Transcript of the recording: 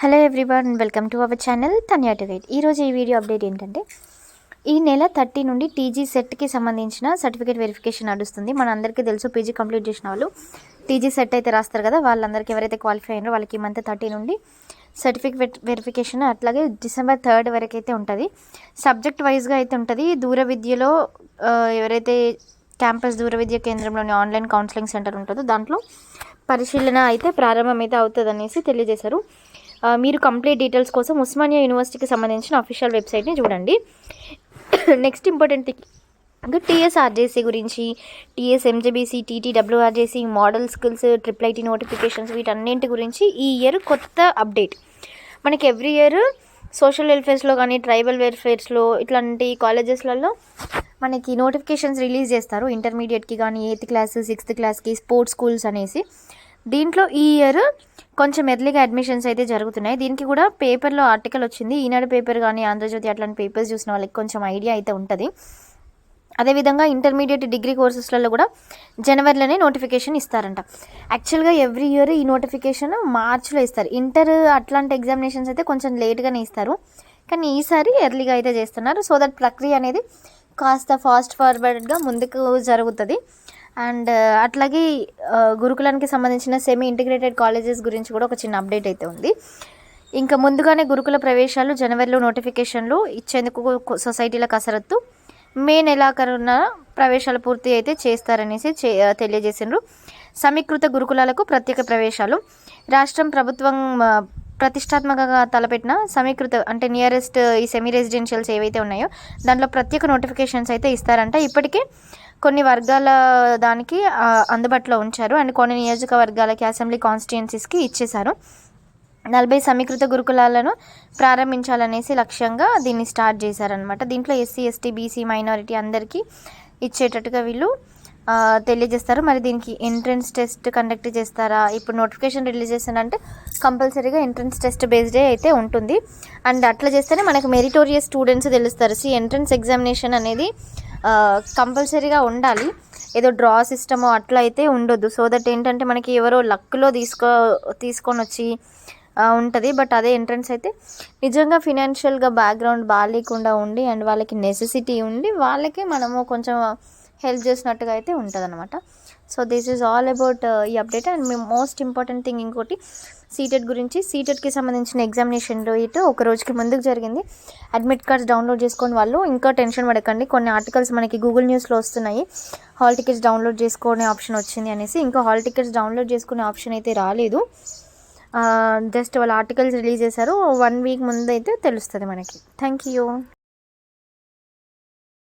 Hello everyone welcome to our channel Tanya to guide ఈరోజు ఈ video update ఏంటంటే ఈ నెల థర్టీ నుండి టీజీ సెట్కి సంబంధించిన సర్టిఫికేట్ వెరిఫికేషన్ నడుస్తుంది. మన అందరికీ తెలుసు పీజీ కంప్లీట్ చేసిన వాళ్ళు టీజీ సెట్ అయితే రాస్తారు కదా వాళ్ళందరికీ ఎవరైతే క్వాలిఫై అయ్యారో వాళ్ళకి ఈ మంత్ థర్టీ నుండి సర్టిఫికేట్ వెరిఫికేషన్ అట్లాగే డిసెంబర్ థర్డ్ వరకు అయితే ఉంటుంది సబ్జెక్ట్ వైజ్గా అయితే ఉంటుంది దూర విద్యలో ఎవరైతే క్యాంపస్ దూర విద్య కేంద్రంలోని ఆన్లైన్ కౌన్సిలింగ్ సెంటర్ ఉంటుందో దాంట్లో పరిశీలన అయితే ప్రారంభం అయితే అవుతుంది అనేసి తెలియజేశారు. మీరు కంప్లీట్ డీటెయిల్స్ కోసం ఉస్మానియా యూనివర్సిటీకి సంబంధించిన అఫీషియల్ వెబ్సైట్ని చూడండి. నెక్స్ట్ ఇంపార్టెంట్ థింగ్ ఇంకా టీఎస్ఆర్జేసీ గురించి TS MJBC TTWRJC model skills triple IT notifications వీటన్నింటి గురించి ఈ ఇయర్ కొత్త అప్డేట్ మనకి ఎవ్రీ ఇయర్ సోషల్ వెల్ఫేర్స్లో కానీ ట్రైబల్ వెల్ఫేర్స్లో ఇట్లాంటి కాలేజెస్లలో మనకి నోటిఫికేషన్స్ రిలీజ్ చేస్తారు. ఇంటర్మీడియట్కి కానీ ఎయిత్ క్లాస్ సిక్స్త్ క్లాస్కి స్పోర్ట్స్ స్కూల్స్ అనేసి. దీంట్లో ఈ ఇయర్ కొంచెం ఎర్లీగా అడ్మిషన్స్ అయితే జరుగుతున్నాయి. దీనికి కూడా పేపర్లో ఆర్టికల్ వచ్చింది. ఈనాడు పేపర్ కానీ ఆంధ్రజ్యోతి అట్లాంటి పేపర్స్ చూసిన వాళ్ళకి కొంచెం ఐడియా అయితే ఉంటుంది. అదేవిధంగా ఇంటర్మీడియట్ డిగ్రీ కోర్సెస్లలో కూడా జనవరిలోనే నోటిఫికేషన్ ఇస్తారంట. యాక్చువల్గా ఎవ్రీ ఇయర్ ఈ నోటిఫికేషన్ మార్చిలో ఇస్తారు. ఇంటర్ అట్లాంటి ఎగ్జామినేషన్స్ అయితే కొంచెం లేట్గానే ఇస్తారు. కానీ ఈసారి ఎర్లీగా అయితే చేస్తున్నారు. సో దట్ ప్రక్రియ అనేది కాస్త ఫాస్ట్ ఫార్వర్డ్గా ముందుకు జరుగుతుంది. అండ్ అట్లాగే గురుకులానికి సంబంధించిన సెమీ ఇంటిగ్రేటెడ్ కాలేజెస్ గురించి కూడా ఒక చిన్న అప్డేట్ అయితే ఉంది. ఇంకా ముందుగానే గురుకుల ప్రవేశాలు జనవరిలో నోటిఫికేషన్లు ఇచ్చేందుకు సొసైటీల కసరత్తు. మే నెలాఖరున ప్రవేశాలు పూర్తి అయితే చేస్తారనేసి చే తెలియజేసిండ్రు. సమీకృత గురుకులాలకు ప్రత్యేక ప్రవేశాలు. రాష్ట్రం ప్రభుత్వం ప్రతిష్టాత్మకంగా తలపెట్టిన సమీకృత అంటే నియరెస్ట్ ఈ సెమీ రెసిడెన్షియల్స్ ఏవైతే ఉన్నాయో దాంట్లో ప్రత్యేక నోటిఫికేషన్స్ అయితే ఇస్తారంట. ఇప్పటికే కొన్ని వర్గాల దానికి అందుబాటులో ఉంచారు. అండ్ కొన్ని నియోజకవర్గాలకి అసెంబ్లీ కాన్స్టిట్యున్సీస్కి ఇచ్చేశారు. నలభై సమీకృత గురుకులాలను ప్రారంభించాలనేసి లక్ష్యంగా దీన్ని స్టార్ట్ చేశారనమాట దీంట్లో ఎస్సీ ఎస్టీ బీసీ మైనారిటీ అందరికీ ఇచ్చేటట్టుగా వీళ్ళు తెలియజేస్తారు. మరి దీనికి ఎంట్రన్స్ టెస్ట్ కండక్ట్ చేస్తారా? ఇప్పుడు నోటిఫికేషన్ రిలీజ్ చేస్తానంటే కంపల్సరీగా ఎంట్రన్స్ టెస్ట్ బేస్డే అయితే ఉంటుంది. అండ్ అట్లా చేస్తేనే మనకు మెరిటోరియస్ స్టూడెంట్స్ తెలుస్తారు. సి ఎంట్రన్స్ ఎగ్జామినేషన్ అనేది కంపల్సరీగా ఉండాలి. ఏదో డ్రా సిస్టమ్ అట్లా అయితే ఉండొద్దు. సో దట్ ఏంటంటే మనకి ఎవరో లక్లో తీసుకో తీసుకొని వచ్చి ఉంటుంది. బట్ అదే ఎంట్రన్స్ అయితే నిజంగా ఫినాన్షియల్గా బ్యాక్గ్రౌండ్ బాగాలేకుండా ఉండి అండ్ వాళ్ళకి నెసెసిటీ ఉండి వాళ్ళకి మనము కొంచెం హెల్ప్ చేసినట్టుగా అయితే ఉంటుంది అనమాట so this is all about ఈ అప్డేట్ అండ్ మీ మోస్ట్ ఇంపార్టెంట్ థింగ్ ఇంకోటి సీటెట్ గురించి సీటెట్కి సంబంధించిన ఎగ్జామినేషన్ ఇటు ఒక రోజుకి ముందుకు జరిగింది. అడ్మిట్ కార్డ్స్ డౌన్లోడ్ చేసుకొని వాళ్ళు ఇంకా టెన్షన్ పడకండి. కొన్ని ఆర్టికల్స్ మనకి గూగుల్ న్యూస్లో వస్తున్నాయి. హాల్ టికెట్స్ డౌన్లోడ్ చేసుకునే ఆప్షన్ వచ్చింది అనేసి ఇంకా హాల్ టికెట్స్ డౌన్లోడ్ చేసుకునే ఆప్షన్ అయితే రాలేదు. జస్ట్ వాళ్ళ ఆర్టికల్స్ రిలీజ్ చేశారు. వన్ వీక్ ముందు అయితే తెలుస్తుంది మనకి. Thank you